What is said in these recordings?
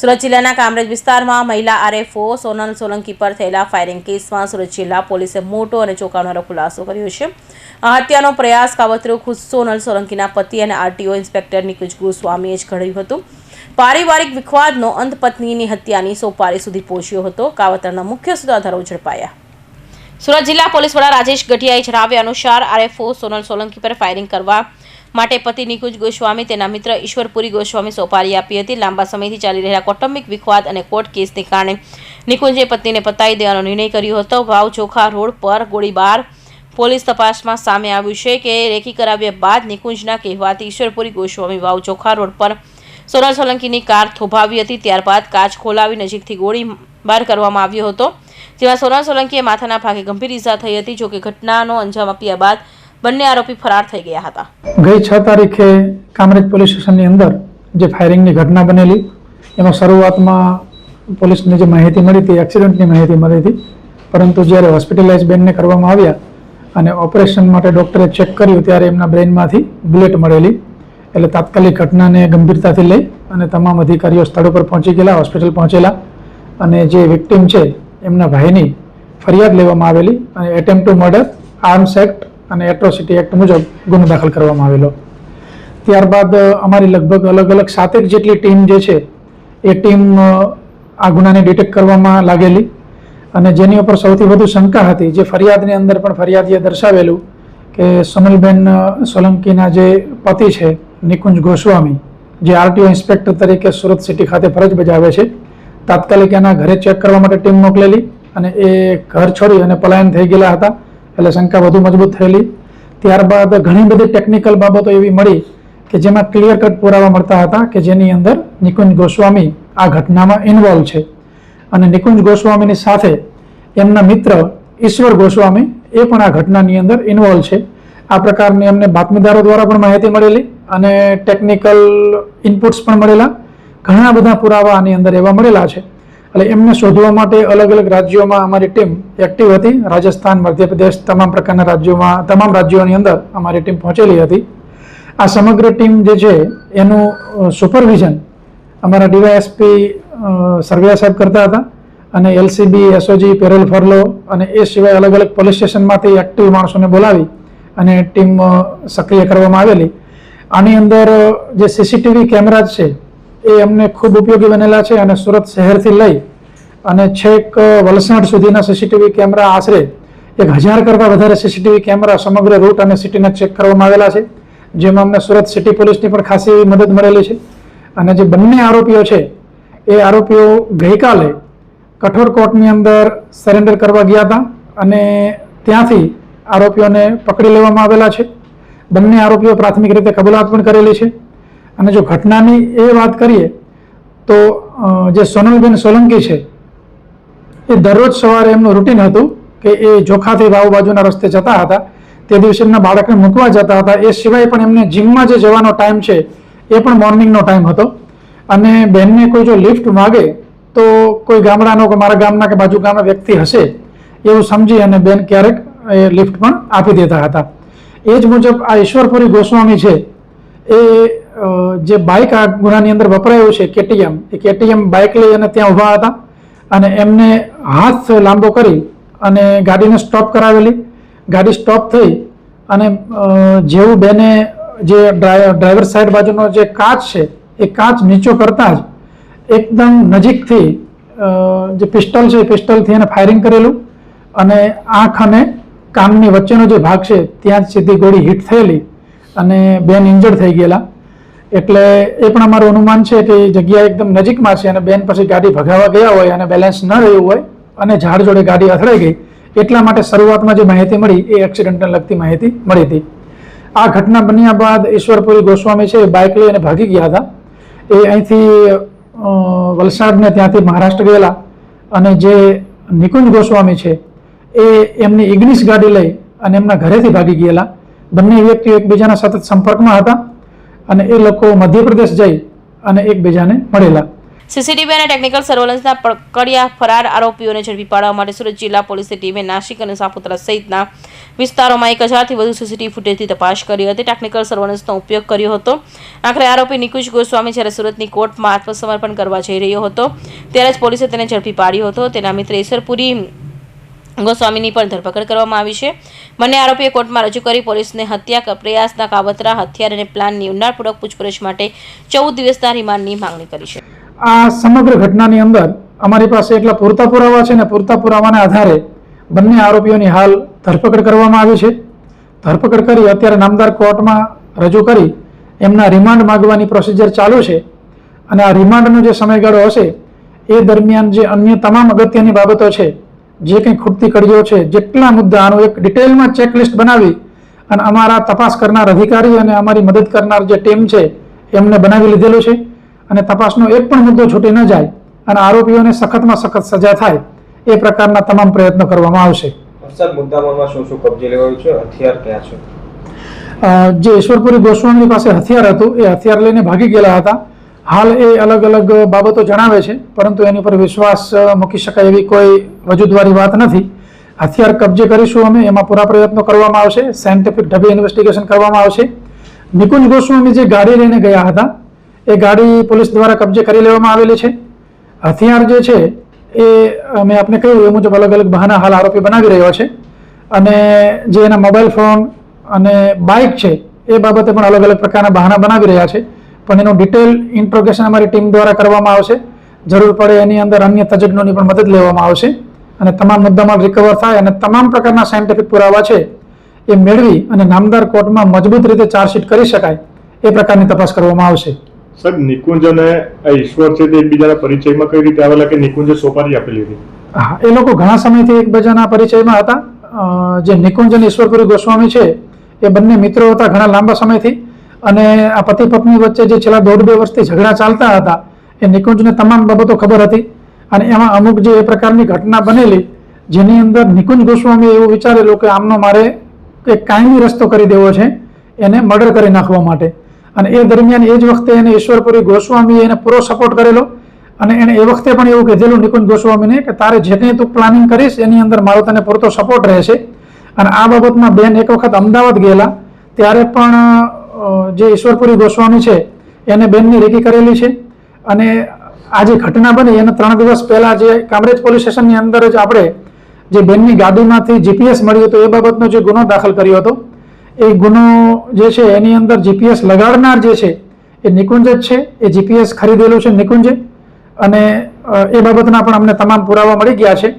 સુરત જિલ્લાના કામરેજ વિસ્તારમાં મહિલા આરએફઓ સોનલ સોલંકી પર થયેલા ફાયરિંગ કેસમાં સુરત જિલ્લા પોલીસે મોટો અને ચોંકાવનારો ખુલાસો કર્યો છે. આ હત્યાનો પ્રયાસ કાવતરો ખુદ સોનલ સોલંકીના પતિ અને આરટીઓ ઇન્સ્પેક્ટર નિકુંજ ગોસ્વામીએ જ ઘડ્યું હતું. પારિવારિક વિખવાદનો અંત પત્નીની હત્યાની સોપારી સુધી પહોંચ્યો હતો. કાવતરના મુખ્ય સૂત્રધારો ઝડપાયા. સુરત જિલ્લા પોલીસ વડા રાજેશ ગઢિયાએ જણાવ્યા અનુસાર આરએફઓ સોનલ સોલંકી પર ફાયરિંગ કરવા માટે પતિ નિકુંજ ગોસ્વામી તેના મિત્ર ઈશ્વરપુરી ગોસ્વામી સોપારી આપી હતી. લાંબા સમયથી ચાલી રહેલા કૌટુંબિક વિખવાદ અને કોર્ટ કેસને કારણે નિકુંજે પત્નીને પતાવી દેવાનો નિર્ણય કર્યો હતો. વાવ ચોખા રોડ પર ગોળીબાર પોલીસ તપાસમાં સામે આવ્યું છે કે રેકી કરાવ્યા બાદ નિકુંજના કહેવાથી ઈશ્વરપુરી ગોસ્વામી વાવ ચોખા રોડ પર સોના સોલંકીની કાર થોભાવી હતી. ત્યારબાદ કાચ ખોલાવી નજીકથી ગોળીબાર કરવામાં આવ્યો હતો. જેમાં સોના સોલંકીએ માથાના ભાગે ગંભીર ઈજા થઈ હતી. જોકે ઘટનાનો અંજામ આપ્યા બાદ બંને આરોપી ફરાર થઈ ગયા હતા. ગઈ છ તારીખે કામરેજ પોલીસ સ્ટેશનની અંદર જે ફાયરિંગની ઘટના બનેલી, એમાં શરૂઆતમાં પોલીસને જે માહિતી મળી હતી, એક્સિડન્ટની માહિતી મળી હતી, પરંતુ જ્યારે હોસ્પિટલાઇઝ બેનને કરવામાં આવ્યા અને ઓપરેશન માટે ડૉક્ટરે ચેક કર્યું ત્યારે એમના બ્રેઇનમાંથી બુલેટ મળેલી. એટલે તાત્કાલિક ઘટનાને ગંભીરતાથી લઈ અને તમામ અધિકારીઓ સ્થળ ઉપર પહોંચી ગયેલા, હોસ્પિટલ પહોંચેલા અને જે વિક્ટિમ છે, એમના ભાઈની ફરિયાદ લેવામાં આવેલી અને attempt to murder arms act અને એટ્રોસિટી એક્ટ મુજબ ગુનો દાખલ કરવામાં આવેલો. ત્યારબાદ અમારી લગભગ અલગ અલગ સાતેક જેટલી ટીમ જે છે, એ ટીમ આ ગુનાને ડિટેક્ટ કરવામાં લાગેલી અને જેની ઉપર સૌથી વધુ શંકા હતી, જે ફરિયાદની અંદર પણ ફરિયાદીએ દર્શાવેલું કે સોનલબેન સોલંકીના જે પતિ છે, નિકુંજ ગોસ્વામી, જે આરટીઓ ઇન્સ્પેક્ટર તરીકે સુરત સિટી ખાતે ફરજ બજાવે છે, તાત્કાલિક એના ઘરે ચેક કરવા માટે ટીમ મોકલેલી અને એ ઘર છોડી અને પલાયન થઈ ગયેલા હતા. એટલે શંકા વધુ મજબૂત થયેલી. ત્યારબાદ ઘણી બધી ટેકનિકલ બાબતો એવી મળી કે જેમાં ક્લિયર કટ પુરાવા મળતા હતા કે જેની અંદર નિકુંજ ગોસ્વામી આ ઘટનામાં ઇન્વોલ્વ છે. અને નિકુંજ ગોસ્વામીની સાથે એમના મિત્ર ઈશ્વર ગોસ્વામી એ પણ આ ઘટનાની અંદર ઇન્વોલ્વ છે. આ પ્રકારની એમને બાતમીદારો દ્વારા પણ માહિતી મળેલી અને ટેકનિકલ ઇનપુટ્સ પણ મળેલા. ઘણા બધા પુરાવા આની અંદર એવા મળેલા છે. એટલે એમને શોધવા માટે અલગ અલગ રાજ્યોમાં અમારી ટીમ એક્ટિવ હતી. રાજસ્થાન, મધ્યપ્રદેશ તમામ પ્રકારના રાજ્યોમાં, તમામ રાજ્યોની અંદર અમારી ટીમ પહોંચેલી હતી. આ સમગ્ર ટીમ જે છે, એનું સુપરવિઝન અમારા ડીવાયએસપી સરવૈયા સાહેબ કરતા હતા અને એલસીબી, એસઓજી, પેરોલ ફરલો અને એ સિવાય અલગ અલગ પોલીસ સ્ટેશનમાંથી એક્ટિવ માણસોને બોલાવી અને ટીમ સક્રિય કરવામાં આવેલી. આની અંદર જે સીસીટીવી કેમેરા છે એ અમને ખૂબ ઉપયોગી બનેલા છે અને સુરત શહેરથી લઈ અને છેક વલસાડ સુધીના સીસીટીવી કેમેરા આશરે એક હજાર કરતાં વધારે સીસીટીવી કેમેરા સમગ્ર રૂટ અને સિટીને ચેક કરવામાં આવેલા છે. જેમાં અમને સુરત સિટી પોલીસની પણ ખાસી એવી મદદ મળેલી છે. અને જે બંને આરોપીઓ છે, એ આરોપીઓ ગઈકાલે કઠોર કોર્ટની અંદર સરેન્ડર કરવા ગયા હતા અને ત્યાંથી આરોપીઓને પકડી લેવામાં આવેલા છે. બંને આરોપીઓ પ્રાથમિક રીતે કબૂલાત પણ કરેલી છે. અને જો ઘટનાની એ વાત કરીએ, તો જે સોનલબેન સોલંકી છે, એ દરરોજ સવારે એમનું રૂટીન હતું કે એ જોખાથી વાવ બાજુના રસ્તે જતા હતા, તે દિવસે એમના બાળકને મૂકવા જતા હતા. એ સિવાય પણ એમને જીમમાં જે જવાનો ટાઈમ છે, એ પણ મોર્નિંગનો ટાઈમ હતો. અને બેનને કોઈ જો લિફ્ટ માગે, તો કોઈ ગામડાનો કે મારા ગામના કે બાજુ ગામના વ્યક્તિ હશે, એવું સમજી અને બેન ક્યારેક એ લિફ્ટ પણ આપી દેતા હતા. એ જ મુજબ આ ઈશ્વરપુરી ગોસ્વામી છે, એ જે બાઇક આ ગુનાની અંદર વપરાયું છે, કેટીએમ. એ કેટીએમ બાઇક લઈ અને ત્યાં ઊભા હતા અને એમને હાથ લાંબો કરી અને ગાડીને સ્ટોપ કરાવેલી. ગાડી સ્ટોપ થઈ અને જેવું બેને જે ડ્રાઈવર સાઈડ બાજુનો જે કાચ છે, એ કાચ નીચો કરતા જ એકદમ નજીકથી જે પિસ્ટલ છે એ પિસ્ટલથી એને ફાયરિંગ કરેલું અને આંખ અને કાનની વચ્ચેનો જે ભાગ છે, ત્યાં જ સીધી ગોળી હિટ થયેલી અને બેન ઇન્જર્ડ થઈ ગયેલા. એટલે એ પણ અમારું અનુમાન છે કે જગ્યા એકદમ નજીકમાં છે અને બેન પછી ગાડી ભગાવા ગયા હોય અને બેલેન્સ ન રહ્યું હોય અને ઝાડ જોડે ગાડી અથડાઈ ગઈ, એટલા માટે શરૂઆતમાં જે માહિતી મળી એ એક્સિડન્ટને લગતી માહિતી મળી હતી. આ ઘટના બન્યા બાદ ઈશ્વરપુરી ગોસ્વામી છે એ બાઇક લઈને ભાગી ગયા હતા. એ અહીંથી વલસાડને ત્યાંથી મહારાષ્ટ્ર ગયેલા અને જે નિકુંજ ગોસ્વામી છે એ એમની ઇગ્નિશ ગાડી લઈ અને એમના ઘરેથી ભાગી ગયેલા. બંને વ્યક્તિઓ એકબીજાના સતત સંપર્કમાં હતા. અને એ લોકો મધ્યપ્રદેશ જઈ અને એકબીજાને મળેલા. સીસીટીવી અને ટેકનિકલ સર્વેલન્સના પકડ્યા ફરાર આરોપીઓને ઝડપી પાડવા માટે સુરત જિલ્લા પોલીસની ટીમે નાસિક અને સાપુતારા સહિતના વિસ્તારોમાં એક હજારથી વધુ સીસીટીવી ફૂટેજથી તપાસ કરી હતી. ટેકનિકલ સર્વેલન્સનો ઉપયોગ કર્યો હતો. આખરે આરોપી નિકુંજ ગોસ્વામી જ્યારે સુરતની કોર્ટમાં આત્મસમર્પણ કરવા જઈ રહ્યો હતો, ત્યારે જ પોલીસે તેને ઝડપી પાડ્યો હતો. તેના મિત્ર ઈશ્વરપુરી ગોસ્વામીની પણ ધરપકડ કરવામાં આવી છે. બંને આરોપીએ કોર્ટમાં રજૂ કરી પોલીસને હત્યા પ્રયાસના કાવતરા હથિયાર અને પ્લાનની ઊંડાણપૂર્વક પૂછપરછ માટે ચૌદ દિવસના રિમાન્ડની માંગણી કરી છે. આ સમગ્ર ઘટનાની અંદર અમારી પાસે એટલા પૂરતા પુરાવા છે ને પૂરતા પુરાવાના આધારે બંને આરોપીઓની હાલ ધરપકડ કરવામાં આવી છે. ધરપકડ કરી અત્યારે નામદાર કોર્ટમાં રજૂ કરી એમના રિમાન્ડ માગવાની પ્રોસિજર ચાલુ છે. અને આ રિમાન્ડનો જે સમયગાળો હશે, એ દરમિયાન જે અન્ય તમામ અગત્યની બાબતો છે જે કંઈ ખૂટતી કડીઓ છે જેટલા મુદ્દા આનું એક ડિટેલમાં ચેકલિસ્ટ બનાવી અને અમારા તપાસ કરનાર અધિકારી અને અમારી મદદ કરનાર જે ટીમ છે એમને બનાવી લીધેલું છે. અને તપાસનો એક પણ મુદ્દો છૂટી ન જાય અને આરોપીઓને સખતમાં સખત સજા થાય એ પ્રકારના તમામ પ્રયત્નો કરવામાં આવશે. શું શું કબજે લેવાયું છે? હથિયાર ક્યાં છે? જે ઈશ્વરપુરી ગોસ્વામી પાસે હથિયાર હતું એ હથિયાર લઈને ભાગી ગયેલા હતા. હાલ એ અલગ અલગ બાબતો જણાવે છે, પરંતુ એની પર વિશ્વાસ મૂકી શકાય એવી કોઈ વજૂદવારી વાત નથી. હથિયાર કબજે કરીશું અમે, એમાં પૂરા પ્રયત્નો કરવામાં આવશે સાયન્ટિફિક ઢબે ઇન્વેસ્ટિગેશન કરવામાં આવશે. નિકુંજ ગોસ્વામી જે ગાડી લઈને ગયા હતા, એ ગાડી પોલીસ દ્વારા કબજે કરી લેવામાં આવેલી છે. હથિયાર જે છે, એ મેં આપને કહ્યું, એ મુજબ અલગ અલગ બહાના હાલ આરોપી બનાવી રહ્યો છે. અને જે એના મોબાઈલ ફોન અને બાઇક છે, એ બાબતે પણ અલગ અલગ પ્રકારના બહાના બનાવી રહ્યા છે. પણ એનું ડિટેલ ઇન્ટ્રોગેશન અમારી ટીમ દ્વારા કરવામાં આવશે. જરૂર પડે એની અંદર અન્ય તજજ્ઞોની પણ મદદ લેવામાં આવશે. અને તમામ મુદ્દામાં રિકવર થાય અને તમામ પ્રકારના સાયન્ટિફિક પુરાવા છે એ મેળવી અને નામદાર કોર્ટમાં મજબૂત રીતે ચાર્જશીટ કરી શકાય એ પ્રકારની તપાસ કરવામાં આવશે. સર નિકુંજ અને ઈશ્વર છે તે એકબીજાના પરિચયમાં કઈ રીતે આવેલા કે નિકુંજે સોપારી આપેલી હતી? હા એ લોકો ઘણા સમયથી એકબીજાના પરિચયમાં હતા. જે નિકુંજ અને ઈશ્વરપુરી ગોસ્વામી છે એ બંને મિત્રો હતા ઘણા લાંબા સમયથી. અને આ પતિ પત્ની વચ્ચે જે છેલ્લા દોઢ બે વર્ષથી ઝઘડા ચાલતા હતા, એ નિકુંજને તમામ બાબતો ખબર હતી. અને એમાં અમુક જે એ પ્રકારની ઘટના બનેલી, જેની અંદર નિકુંજ ગોસ્વામીએ એવું વિચારેલું કે આમનો મારે એક કાયમી રસ્તો કરી દેવો છે, એને મર્ડર કરી નાખવા માટે. અને એ દરમિયાન એ જ વખતે એને ઈશ્વરપુરી ગોસ્વામીએ એને પૂરો સપોર્ટ કરેલો. અને એણે એ વખતે પણ એવું કીધેલું નિકુંજ ગોસ્વામીને કે તારે જે કંઈ તું પ્લાનિંગ કરીશ, એની અંદર મારો તને પૂરતો સપોર્ટ રહેશે. અને આ બાબતમાં બેન એક વખત અમદાવાદ ગયેલા. ત્યારે પણ જે ઈશ્વરપુરી ગોસ્વામી છે, એને બેનની રેકી કરેલી છે. અને આ જે ઘટના બની, એના ત્રણ દિવસ પહેલા જે કામરેજ પોલીસ સ્ટેશનની અંદર જ આપણે જે બેનની ગાદીમાંથી જીપીએસ મળ્યું હતું, એ બાબતનો જે ગુનો દાખલ કર્યો હતો. એ ગુનો જે છે, એની અંદર જીપીએસ લગાડનાર જે છે, એ નિકુંજ જ છે. એ જીપીએસ ખરીદેલું છે નિકુંજે. અને એ બાબતના પણ અમને તમામ પુરાવા મળી ગયા છે.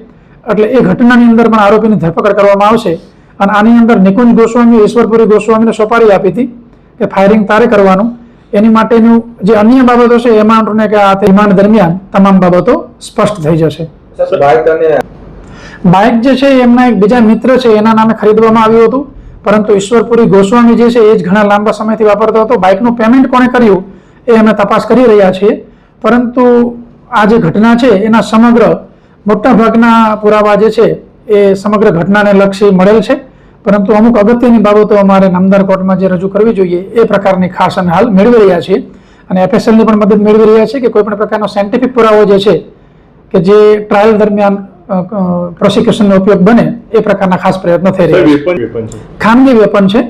એટલે એ ઘટનાની અંદર પણ આરોપીની ધરપકડ કરવામાં આવશે. અને આની અંદર નિકુંજ ગોસ્વામી ઈશ્વરપુરી ગોસ્વામીને સોપારી આપી હતી. કે ફાયરિંગ તારે કરવાનું. એની માટેનું જે અન્ય બાબતો છે એમાં કે આ વિમાન દરમિયાન તમામ બાબતો સ્પષ્ટ થઈ જશે. બાઇક જે છે એમના એક બીજા મિત્ર છે એના નામે ખરીદવામાં આવ્યું હતું. પરંતુ ઈશ્વરપુરી ગોસ્વામી જે છે એ જ ઘણા લાંબા સમયથી વાપરતો હતો. બાઇકનું પેમેન્ટ કોણે કર્યું એ અમે તપાસ કરી રહ્યા છીએ. પરંતુ આ જે ઘટના છે એના સમગ્ર મોટા ભાગના પુરાવા જે છે એ સમગ્ર ઘટનાને લક્ષી મળેલ છે. પરંતુ અમુક અગત્યની બાબતો અમારે નામદાર કોર્ટમાં જે રજૂ કરવી જોઈએ એ પ્રકારની ખાસ અમે હાલ મેળવી રહ્યા છીએ. અને એફએસએલની પણ મદદ મેળવી રહ્યા છીએ કે કોઈપણ પ્રકારનો સાયન્ટિફિક પુરાવો જે છે કે જે ટ્રાયલ દરમિયાન પ્રોસિક્યુશનનો ઉપયોગ બને એ પ્રકારના ખાસ પ્રયત્નો થઈ રહ્યા છે. વેપન વેપન છે. ખાનગી વેપન છે.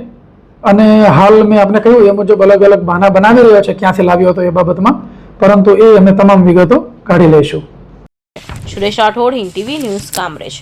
અને હાલ મેં આપને કહ્યું એ મુજબ અલગ અલગ બહાના બનાવી રહ્યો છે ક્યાંથી લાવ્યો હતો એ બાબતમાં. પરંતુ એ અમે તમામ વિગતો કાઢી લઈશું. Suresh Rathod Hind TV news Kamrej.